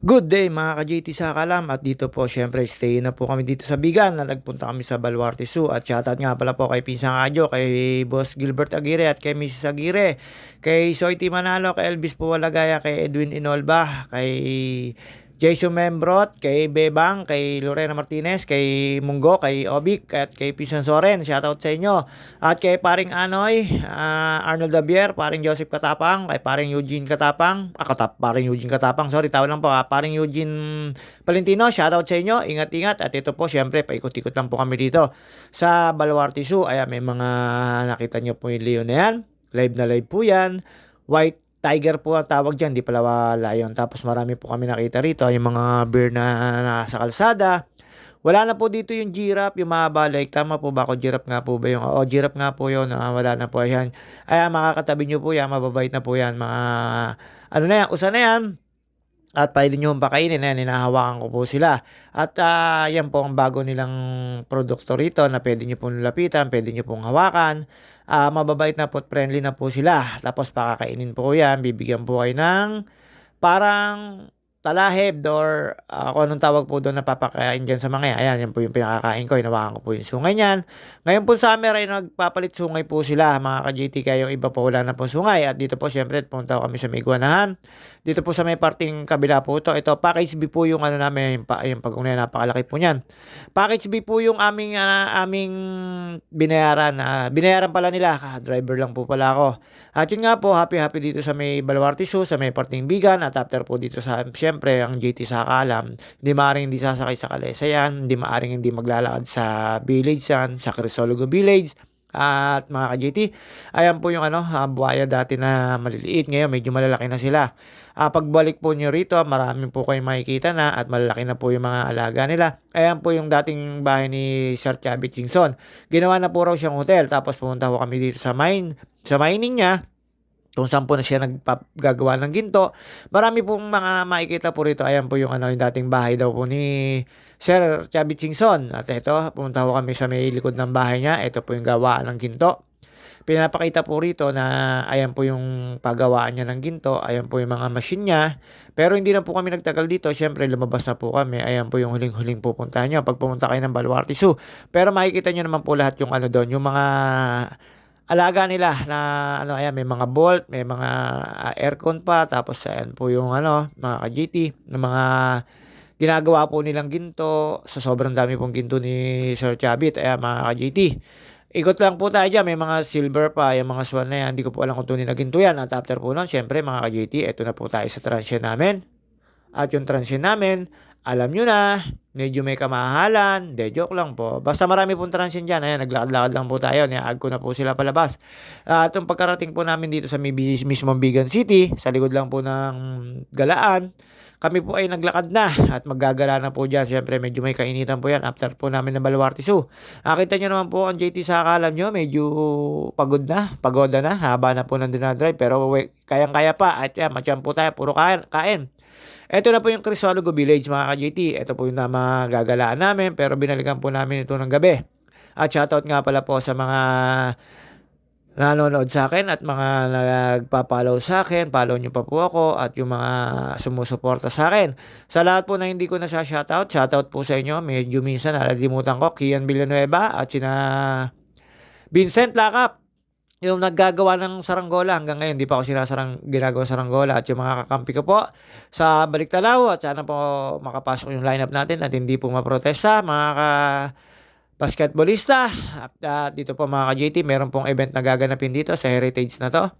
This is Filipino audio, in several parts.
Good day mga ka-JT sa Kalam at dito po syempre stay na po kami dito sa Bigan na nagpunta kami sa Baluarte Zoo at shoutout nga pala po kay Pinsang Adyo, kay Boss Gilbert Aguirre at kay Mrs. Aguirre, kay Soiti Manalo, kay Elvis Puwalagaya, kay Edwin Inolba, kay Jason Membrot, kay Bebang, kay Lorena Martinez, kay Munggo, kay Obik, at kay Pisan Soren. Shoutout sa inyo. At kay paring Anoy, ah, Arnold Dabier, paring Joseph Katapang, kay paring Eugene Katapang, ah, katap, paring Eugene Katapang, sorry, tawag lang po, ah, paring Eugene Valentino, shoutout sa inyo, ingat-ingat. At ito po, syempre, paikot-ikot lang po kami dito sa Baluarte Zoo. Ayan, may mga nakita nyo po yung leon na yan. Live na live po yan. White tiger po ang tawag dyan, di pala yun. Tapos marami po kami nakita rito, yung mga bear na nasa kalsada. Wala na po dito yung giraffe, yung mahaba like, tama po ba ako, giraffe nga po ba yung, oh, giraffe nga po yun, ah, wala na po yan. Ay, makakatabi nyo po yan, mababait na po yan, mga, ano na yan, usa na yan. At pwede nyo pakainin, ayan, hinahawakan ko po sila. At ah, yan po ang bago nilang produkto rito na pwede nyo pong lapitan, pwede nyo pong hawakan. Ah, mababait na po at friendly na po sila. Tapos pakakainin po yan, bibigyan po kayo ng parang talahib or ah, kung anong tawag po doon na papakain dyan sa mga yan. Ayan, yan po yung pinakakain ko. Hinawakan ko po yung sungay niyan. Ngayon po summer ay nagpapalit sungay po sila. Mga ka-JT kayo, yung iba po wala na po sungay. At dito po syempre, punta kami sa Miguanahan. Dito po sa may parting kabila po ito. Ito, package B po yung ano namin, yung, pa, yung pag-unay, napakalaki po niyan. Package B po yung aming, ah, aming binayaran. Ah, binayaran pala nila. Ah, driver lang po pala ako. At yun nga po, happy-happy dito sa may Baluarte Zoo, sa may parting Bigan. At after po dito sa, syempre, ang JT sa Kalam. Hindi maaaring hindi sasakay sa Kalesa yan. Hindi maaaring hindi maglalakad sa Village yan, sa Crisologo Village. At mga ka-JT, ayan po yung ano, ah, buhaya dati na maliliit. Ngayon, medyo malalaki na sila. Ah, pagbalik po nyo rito, marami po kayong makikita na at malalaki na po yung mga alaga nila. Ayan po yung dating bahay ni Sir Chavit Singson. Ginawa na po raw siyang hotel. Tapos pumunta po kami dito sa mine. Sa mining niya, kung saan po na siya nagpagagawa ng ginto. Marami pong mga makikita po rito. Ayan po yung ano yung dating bahay daw po ni Sir Chavit Singson. At ito, pumunta po kami sa may likod ng bahay niya. Ito po yung gawaan ng ginto. Pinapakita po rito na ayan po yung paggawaan niya ng ginto. Ayan po yung mga machine niya. Pero hindi na po kami nagtagal dito. Siyempre, lumabas na po kami. Ayan po yung huling-huling pupuntahan nyo pag pumunta kayo ng Baluarte Zoo. Pero makikita nyo naman po lahat yung ano doon. Yung mga alaga nila na ano ayan may mga bolt, may mga ah, aircon pa tapos ayan po yung ano mga ka-GT ng mga ginagawa po nilang ginto sa sobrang dami pong ginto ni Sir Chabit ayan mga ka-GT. Ikot lang po tayo dyan. May mga silver pa. Yung mga swan na yan. Hindi ko po alam kung tunay na ginto yan. At after po nun, syempre mga ka-JT, eto na po tayo sa transient namin. At yung transient namin, alam nyo na, medyo may kamahalan. De, joke lang po. Basta marami pong transient dyan. Ayan, naglakad-lakad lang po tayo. Niaag ko na po sila palabas. At yung pagkarating po namin dito sa mismong Bigan City, sa likod lang po ng galaan, kami po ay naglakad na at maggagala na po dyan. Siyempre, medyo may kainitan po yan after po namin ng Baluarte Zoo. Nakita nyo naman po ang JT sa akalam nyo, medyo pagod na, pagoda na, haba na po ng dinadrive. Pero kayang-kaya pa at yan, matyan po tayo, puro kain. kain. Ito na po yung Crisologo Village mga ka-JT. Ito po yung na magagalaan namin pero binalikan po namin ito ng gabi. At shoutout nga pala po sa mga nanonood sa akin at mga nagpa-follow sa akin, follow nyo pa po ako at yung mga sumusuporta sa akin. Sa lahat po na hindi ko na siya shoutout, shoutout po sa inyo. Medyo minsan nalalimutan ko, Kian Villanueva at sina Vincent Lakap. Yung naggagawa ng saranggola hanggang ngayon, hindi pa ako sinasarang ginagawa saranggola at yung mga kakampi ko po sa Baliktalaw at sana po makapasok yung lineup natin at hindi po maprotesta mga ka basketballista. At uh, dito po mga ka-JT, meron pong event na gaganapin dito sa heritage na to.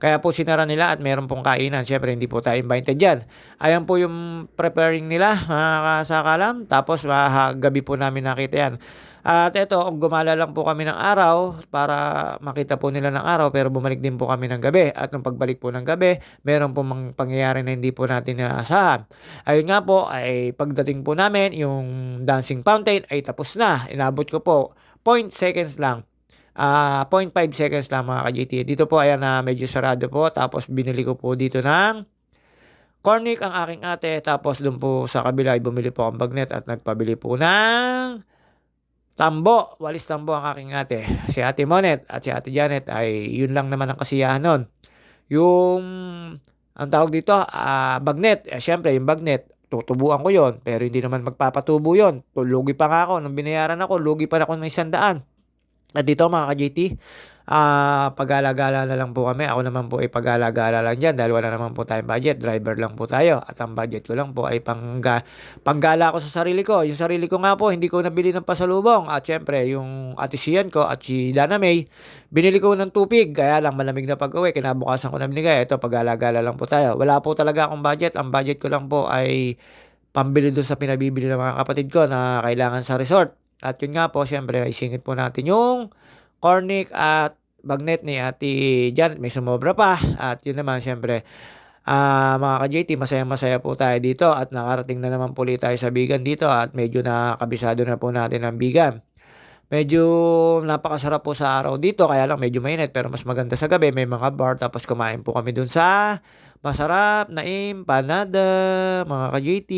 Kaya po sinara nila at meron pong kainan. Siyempre, hindi po tayo invited dyan. Ayan po yung preparing nila, mga kasakalam. Tapos, uh, gabi po namin nakita yan. At ito, gumala lang po kami ng araw para makita po nila ng araw pero bumalik din po kami ng gabi. At nung pagbalik po ng gabi, meron po mga pangyayari na hindi po natin inaasahan. Ayun nga po, ay pagdating po namin, yung dancing fountain ay tapos na. Inabot ko po 0.5 seconds lang. Ah, uh, 0.5 seconds lang mga ka-GT. Dito po ayan na medyo sarado po. Tapos binili ko po dito ng cornic ang aking ate. Tapos doon po sa kabila ay bumili po ang bagnet at nagpabili po ng Tambo, walis tambo ang aking ate. Si ate Monet at si ate Janet ay yun lang naman ang kasiyahan nun. Yung, ang tawag dito, uh, bagnet. Eh, Siyempre, yung bagnet, tutubuan ko yon pero hindi naman magpapatubo yon lugi pa nga ako nung binayaran ako lugi pa ako ng isang daan at dito mga ka-JT, ah pagala-gala na lang po kami. Ako naman po ay pagala-gala lang dyan dahil wala naman po tayong budget. Driver lang po tayo. At ang budget ko lang po ay pangga, panggala ko sa sarili ko. Yung sarili ko nga po, hindi ko nabili ng pasalubong. At syempre, yung atisiyan ko at si Dana May, binili ko ng tupig. Kaya lang malamig na pag-uwi. Kinabukasan ko na binigay. Ito, pagala-gala lang po tayo. Wala po talaga akong budget. Ang budget ko lang po ay pambili doon sa pinabibili ng mga kapatid ko na kailangan sa resort. At yun nga po, syempre, isingit po natin yung cornic at bagnet ni Ate Janet. May sumobra pa. At yun naman, syempre, ah mga ka-JT, masaya-masaya po tayo dito at nakarating na naman po tayo sa bigan dito at medyo nakabisado na po natin ang bigan. Medyo napakasarap po sa araw dito, kaya lang medyo mainit pero mas maganda sa gabi. May mga bar tapos kumain po kami dun sa masarap na empanada, mga ka-JT.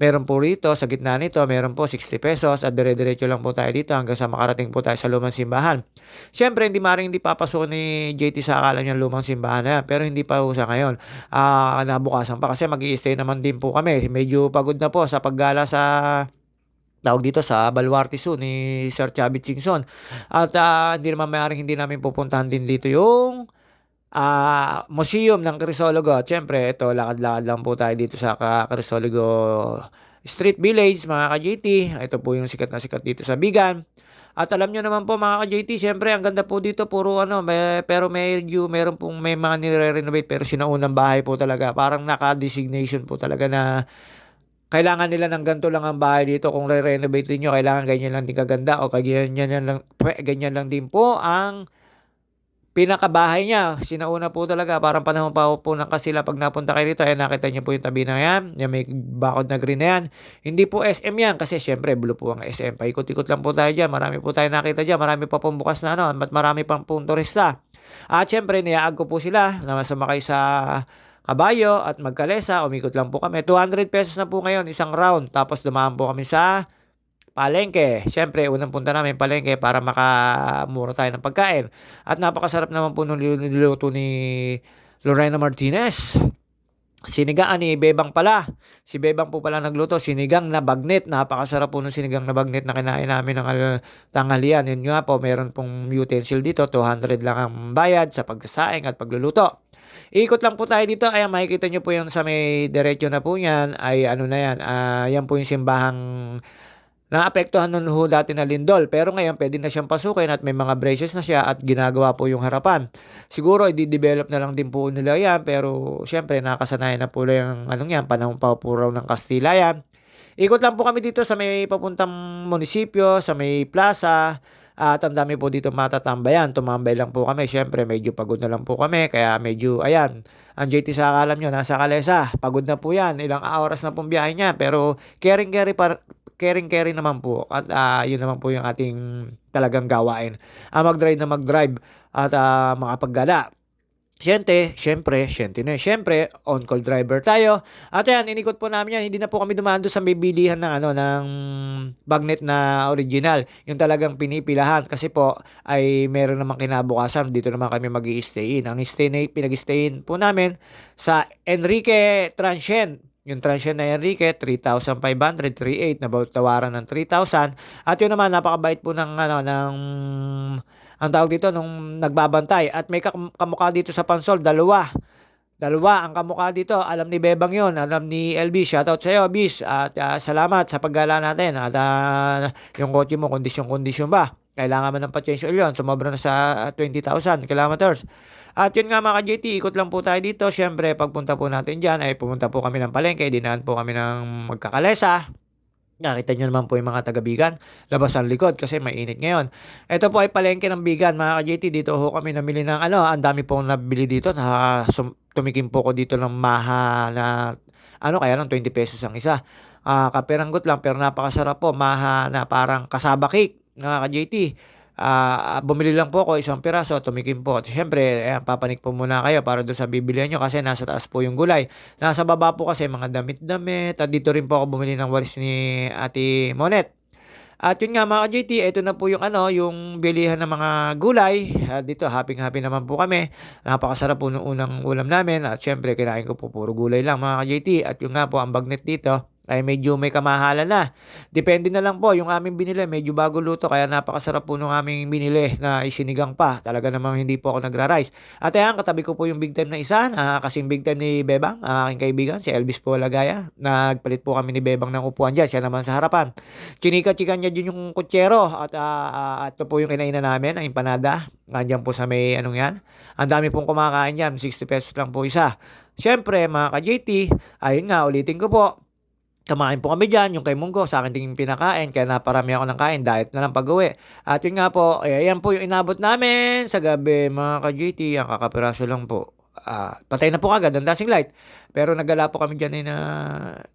Meron po rito, sa gitna nito, meron po 60 pesos at dire-diretso lang po tayo dito hanggang sa makarating po tayo sa lumang simbahan. Siyempre, hindi maring hindi papasok ni JT sa akala niya lumang simbahan na yan, pero hindi pa po sa ngayon. Ah, nabukasan pa kasi mag stay naman din po kami. Medyo pagod na po sa paggala sa tawag dito sa Baluarte Zoo ni Sir Chavit Singson. At ah, hindi naman maaaring hindi namin pupuntahan din dito yung ah museum ng Crisologo. At syempre, ito, lakad-lakad lang po tayo dito sa Crisologo Street Village, mga ka-JT. Ito po yung sikat na sikat dito sa Bigan. At alam nyo naman po mga ka-JT, syempre ang ganda po dito, puro ano, may, pero medyo meron pong may mga nire-renovate pero sinaunang bahay po talaga. Parang naka-designation po talaga na kailangan nila ng ganito lang ang bahay dito. Kung re-renovate nyo, kailangan ganyan lang din kaganda o ganyan lang, ganyan lang din po ang pinakabahay niya. Sinauna po talaga, parang panahon pa po ng kasila pag napunta kayo dito. Ayan, nakita niyo po yung tabi na yan. Yung may bakod na green na yan. Hindi po SM yan kasi syempre blue po ang SM. Paikot-ikot lang po tayo dyan. Marami po tayo nakita dyan. Marami pa pong bukas na ano. At marami pang pong turista. At syempre, niyaag ko po sila na sumakay sa kabayo at magkalesa. Umikot lang po kami. 200 pesos na po ngayon, isang round. Tapos dumaan po kami sa palengke. Siyempre, unang punta namin palengke para makamura tayo ng pagkain. At napakasarap naman po nung niluto ni Lorena Martinez. Sinigaan ni Bebang pala. Si Bebang po pala nagluto. Sinigang na bagnet. Napakasarap po nung sinigang na bagnet na kinain namin ng tanghalian. Yun nga po, meron pong utensil dito. 200 lang ang bayad sa pagsasaing at pagluluto. Ikot lang po tayo dito. Ayan, makikita nyo po yung sa may diretso na po yan. Ay ano na yan. Uh, yan po yung simbahang Naapektuhan nun ho dati na lindol pero ngayon pwede na siyang pasukin at may mga braces na siya at ginagawa po yung harapan. Siguro i-develop na lang din po nila yan pero syempre nakasanayan na po yung anong yan, panahon pa po raw ng Kastila yan. Ikot lang po kami dito sa may papuntang munisipyo, sa may plaza, at ang dami po dito matatambayan. Tumambay lang po kami. Siyempre, medyo pagod na lang po kami. Kaya medyo, ayan, ang JT sa akalam nyo, nasa Kalesa. Pagod na po yan. Ilang oras na pong biyahe niya. Pero caring-carry pa, caring-carry naman po. At uh, yun naman po yung ating talagang gawain. Uh, mag-drive na mag-drive at uh, makapaggala. Siyente, syempre, siyente na, syempre, on-call driver tayo. At ayan, inikot po namin yan. Hindi na po kami dumaan doon sa bibilihan ng, ano, ng bagnet na original. Yung talagang pinipilahan. Kasi po, ay meron namang kinabukasan. Dito naman kami mag stay in Ang stay na, pinag-stayin po namin sa Enrique Transient yung transient na Enrique, 3,500, 3,800, nabautawaran ng 3,000. At yun naman, napakabait po ng, ano, ng, ang tawag dito, nung nagbabantay. At may kamukha dito sa Pansol, dalawa. Dalawa ang kamukha dito. Alam ni Bebang yon Alam ni LB. Shoutout sa iyo, Bis. At uh, salamat sa paggala natin. At uh, yung kotse mo, kondisyon-kondisyon ba? Kailangan mo ng pa-change oil yun. Sumobra na sa 20,000 kilometers. At yun nga mga JT, ikot lang po tayo dito. Siyempre, pagpunta po natin dyan, ay pumunta po kami ng palengke. Dinaan po kami ng magkakalesa. Nakita nyo naman po yung mga taga-bigan. Labas ang likod kasi mainit ngayon. Ito po ay palengke ng bigan mga ka-JT. Dito ho kami namili ng ano. Ang dami pong nabili dito. Na, tumikim po ko dito ng maha na ano kaya lang 20 pesos ang isa. Uh, kaperanggot lang pero napakasarap po. Maha na parang kasaba cake mga ka-JT uh, bumili lang po ako isang piraso, tumikim po. At syempre, ayan, papanik po muna kayo para doon sa bibilihan nyo kasi nasa taas po yung gulay. Nasa baba po kasi mga damit-damit. At dito rin po ako bumili ng walis ni Ate Monet. At yun nga mga ka-JT, ito na po yung ano, yung bilihan ng mga gulay. At dito, happy-happy naman po kami. Napakasarap po nung unang ulam namin. At syempre, kinain ko po puro gulay lang mga ka-JT. At yun nga po, ang bagnet dito, ay medyo may kamahalan na. Depende na lang po, yung aming binili, medyo bago luto, kaya napakasarap po nung aming binili na isinigang pa. Talaga namang hindi po ako nagra-rice. At ayan, katabi ko po yung big time na isa, na kasing big time ni Bebang, ang aking kaibigan, si Elvis po Lagaya. Nagpalit po kami ni Bebang ng upuan dyan, siya naman sa harapan. Chinika-chikan niya dyan yung kutsero, at uh, ito po yung kinainan namin, ang empanada. Nandiyan po sa may anong yan. Ang dami pong kumakain dyan, 60 pesos lang po isa. Siyempre, mga ka-JT, ayun nga, ulitin ko po, Kumain po kami dyan, yung kay Munggo, sa akin din pinakain, kaya naparami ako ng kain, diet na lang pag-uwi. At yun nga po, eh, ayan po yung inabot namin sa gabi, mga ka-GT, ang kakapiraso lang po. Uh, patay na po agad ang dancing light. Pero nagala po kami dyan na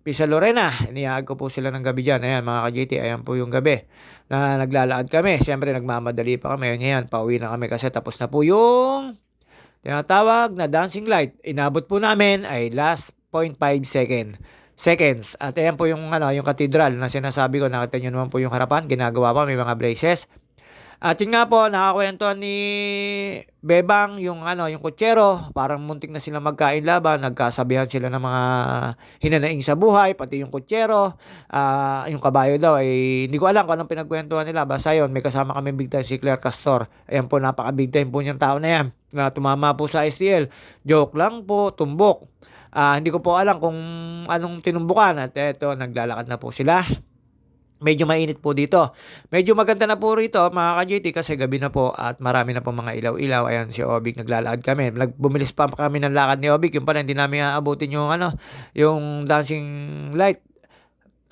Pisa Lorena. Iniyaag ko po sila ng gabi dyan. Ayan mga ka-GT, ayan po yung gabi na naglalaad kami. Siyempre nagmamadali pa kami. Ngayon, pauwi na kami kasi tapos na po yung tinatawag na dancing light. Inabot po namin ay last 0.5 second seconds. At ayan po yung ano, yung cathedral na sinasabi ko, nakita niyo naman po yung harapan, ginagawa pa may mga braces. At yun nga po, nakakwento ni Bebang yung ano, yung kutsero, parang muntik na sila magkain laban, nagkasabihan sila ng mga hinanaing sa buhay, pati yung kutsero, uh, yung kabayo daw ay hindi ko alam kung anong pinagkwentuhan nila, basta yun, may kasama kami big time si Claire Castor. Ayan po, napaka big time po niyang tao na yan, na tumama po sa STL. Joke lang po, tumbok. Uh, hindi ko po alam kung anong tinumbukan at eto, naglalakad na po sila. Medyo mainit po dito. Medyo maganda na po rito mga ka-JT kasi gabi na po at marami na po mga ilaw-ilaw. Ayan si Obik naglalakad kami. Nagbumilis pa kami ng lakad ni Obik. Yung pala hindi namin aabutin yung ano, yung dancing light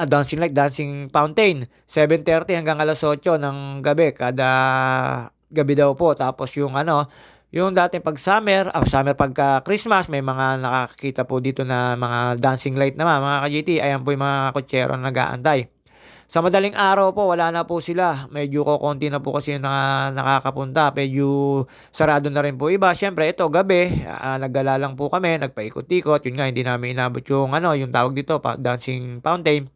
uh, dancing light, dancing fountain. 7.30 hanggang alas 8 ng gabi kada gabi daw po. Tapos yung ano, yung dati pag summer, ah, summer pagka Christmas, may mga nakakita po dito na mga dancing light naman, mga ka-GT. Ayan po yung mga kutsero na nag-aantay. Sa madaling araw po, wala na po sila. Medyo ko konti na po kasi yung na, nakakapunta. Medyo sarado na rin po iba. Siyempre, ito, gabi, uh, naggala lang po kami, nagpaikot-ikot. Yun nga, hindi namin inabot yung, ano, yung tawag dito, pa, dancing fountain.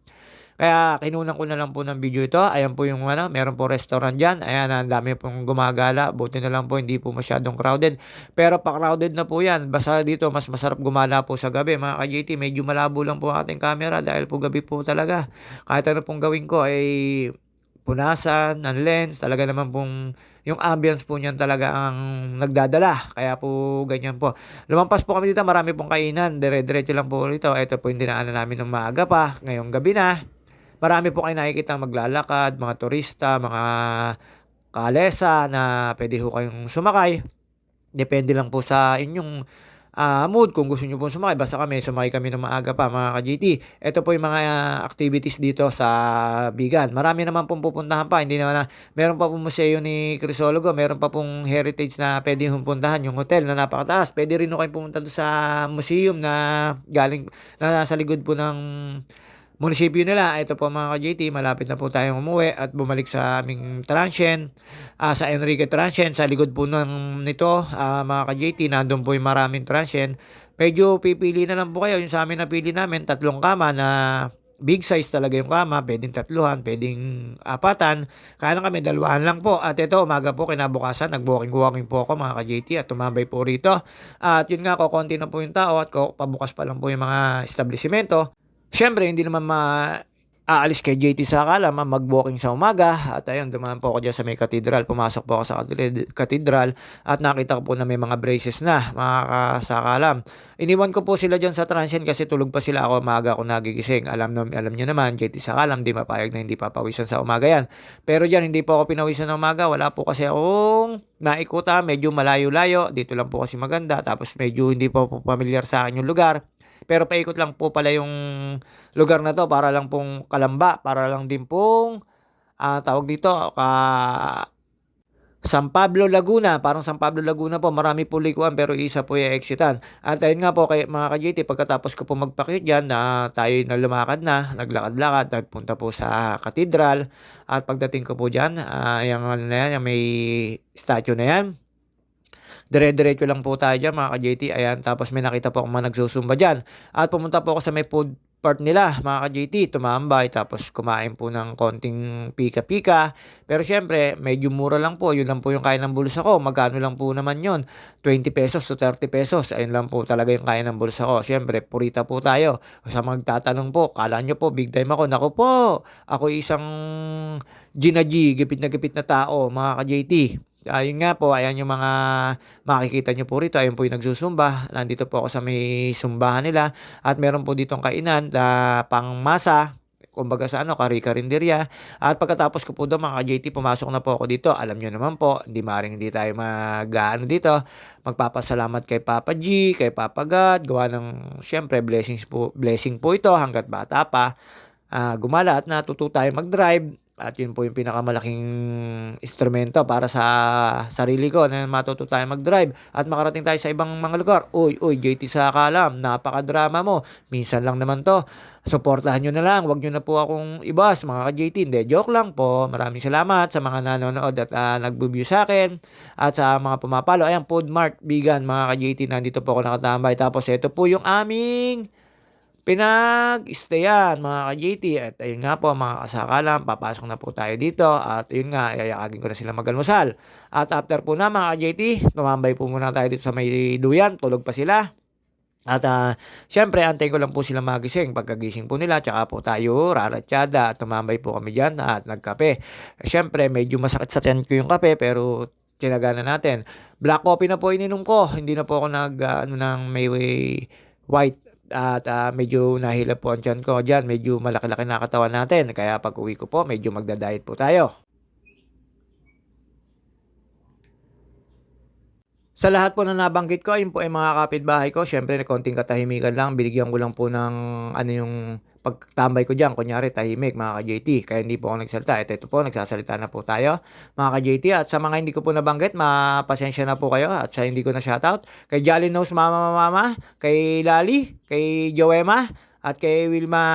Kaya kinunan ko na lang po ng video ito. Ayan po yung ano, meron po restaurant dyan. Ayan, ang dami pong gumagala. Buti na lang po, hindi po masyadong crowded. Pero pa-crowded na po yan. Basta dito, mas masarap gumala po sa gabi. Mga ka-JT, medyo malabo lang po ating camera dahil po gabi po talaga. Kahit ano pong gawin ko ay punasan ng lens. Talaga naman pong yung ambience po niyan talaga ang nagdadala. Kaya po ganyan po. Lumampas po kami dito, marami pong kainan. Dire-diretso lang po rito. Ito po yung dinaanan namin ng maaga pa. Ngayong gabi na. Marami po kayo nakikita maglalakad, mga turista, mga kalesa na pwede ho kayong sumakay. Depende lang po sa inyong uh, mood kung gusto nyo po sumakay. Basta kami, sumakay kami ng maaga pa mga ka-GT. Ito po yung mga uh, activities dito sa Bigan. Marami naman pong pupuntahan pa. Hindi naman na, meron pa pong museo ni Crisologo. Meron pa pong heritage na pwede hong puntahan. Yung hotel na napakataas. Pwede rin ho kayong pumunta doon sa museum na galing, na nasa likod po ng munisipyo nila. Ito po mga ka-JT, malapit na po tayong umuwi at bumalik sa aming transient, uh, sa Enrique Transient, sa likod po ng nito, uh, mga ka-JT, nandun po yung maraming transient. Medyo pipili na lang po kayo, yung sa amin napili namin, tatlong kama na big size talaga yung kama, pwedeng tatluhan, pwedeng apatan. Kaya lang kami, dalawahan lang po. At ito, umaga po, kinabukasan, nag-walking-walking po ako mga ka-JT at tumambay po rito. At yun nga, konti na po yung tao at pabukas pa lang po yung mga establishmento. Siyempre, hindi naman ma aalis kay JT sa Kalam, mag-walking sa umaga. At ayun, dumaan po ako dyan sa may katedral. Pumasok po ako sa katedral at nakita ko po na may mga braces na, mga kasakalam. Iniwan ko po sila dyan sa transient kasi tulog pa sila ako umaga ako nagigising. Alam, na, alam nyo naman, JT sa Kalam, di mapayag na hindi papawisan sa umaga yan. Pero dyan, hindi po ako pinawisan ng umaga. Wala po kasi akong naikuta, medyo malayo-layo. Dito lang po kasi maganda. Tapos medyo hindi po po familiar sa akin yung lugar. Pero paikot lang po pala yung lugar na to para lang pong kalamba, para lang din pong uh, tawag dito, ka San Pablo Laguna, parang San Pablo Laguna po, marami po likuan pero isa po yung exitan. At ayun nga po kay mga ka-JT, pagkatapos ko po magpakit dyan, na tayo na lumakad na, naglakad-lakad, nagpunta po sa katedral. At pagdating ko po dyan, uh, yung, ano na yan, yung may statue na yan, Dire-diretso lang po tayo dyan mga ka-JT. Ayan, tapos may nakita po akong mga nagsusumba dyan. At pumunta po ako sa may food part nila mga ka-JT, tumambay tapos kumain po ng konting pika-pika. Pero syempre, medyo mura lang po. Yun lang po yung kaya ng bulsa ko. Magkano lang po naman yun? 20 pesos to 30 pesos. Ayun lang po talaga yung kaya ng bulsa ko. Syempre, purita po tayo. Sa magtatanong po, kala nyo po, big time ako. Naku po, ako isang Gina G, gipit na gipit na tao, mga ka-JT. Ayun nga po, ayan yung mga makikita nyo po rito. Ayun po yung nagsusumba. Nandito po ako sa may sumbahan nila. At meron po ditong kainan na pang masa. Kumbaga sa ano, kari-karinderya. At pagkatapos ko po doon mga JT, pumasok na po ako dito. Alam nyo naman po, hindi maring hindi tayo mag ano dito. Magpapasalamat kay Papa G, kay Papa God. Gawa ng, syempre, blessings po, blessing po ito hanggat bata pa. Ah, gumala at natuto tayo mag-drive. At yun po yung pinakamalaking instrumento para sa sarili ko na matuto tayo mag-drive at makarating tayo sa ibang mga lugar. Uy, uy, JT sa kalam, napaka-drama mo. Minsan lang naman to. Suportahan nyo na lang. Huwag nyo na po akong ibas, mga ka-JT. Hindi, joke lang po. Maraming salamat sa mga nanonood at uh, nag-view sa akin at sa mga pumapalo. Ayan, Food Mart, Vegan, mga ka-JT. Nandito po ako nakatambay. Tapos ito po yung aming pinag-stayan mga ka-JT at ayun nga po mga kasakalan papasok na po tayo dito. At ayun nga yayakagin ko na sila mag-almusal. At after po na mga ka-JT tumambay po muna tayo dito sa may duyan. Tulog pa sila. At uh, syempre antay ko lang po sila magising. Pagkagising po nila tsaka po tayo raratsyada at tumambay po kami dyan at nagkape. Syempre medyo masakit sa tiyan ko yung kape pero tinaga na natin. Black coffee na po ininom ko. Hindi na po ako nag uh, ano ng may white at uh, medyo nahila po ang tiyan ko dyan. Medyo malaki-laki na katawan natin. Kaya pag uwi ko po, medyo magda-diet po tayo. Sa lahat po na nabanggit ko, ayun po ay mga kapitbahay ko. Siyempre, konting katahimikan lang. Binigyan ko lang po ng ano yung pagtambay ko dyan. Kunyari, tahimik mga ka-JT. Kaya hindi po ako nagsalita. Ito, ito po, nagsasalita na po tayo mga ka-JT. At sa mga hindi ko po nabanggit, mapasensya na po kayo. At sa hindi ko na shoutout, kay Jolly Nose Mama Mama, kay Lali, kay Joema, at kay Wilma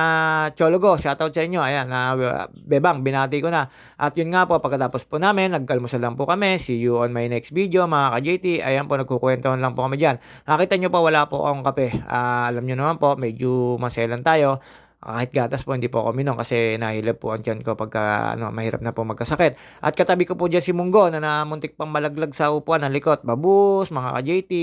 Chologo, shoutout sa inyo. Ayan, na uh, Bebang, binati ko na. At yun nga po, pagkatapos po namin, nagkalmusal lang po kami. See you on my next video, mga ka-JT. Ayan po, nagkukwentuhan lang po kami dyan. Nakita nyo pa, wala po akong kape. Uh, alam nyo naman po, medyo maselan tayo. kahit gatas po, hindi po ako minom kasi nahilap po ang tiyan ko pagka ano, mahirap na po magkasakit. At katabi ko po dyan si Munggo na namuntik pang malaglag sa upuan ng likot. Babus, mga ka-JT.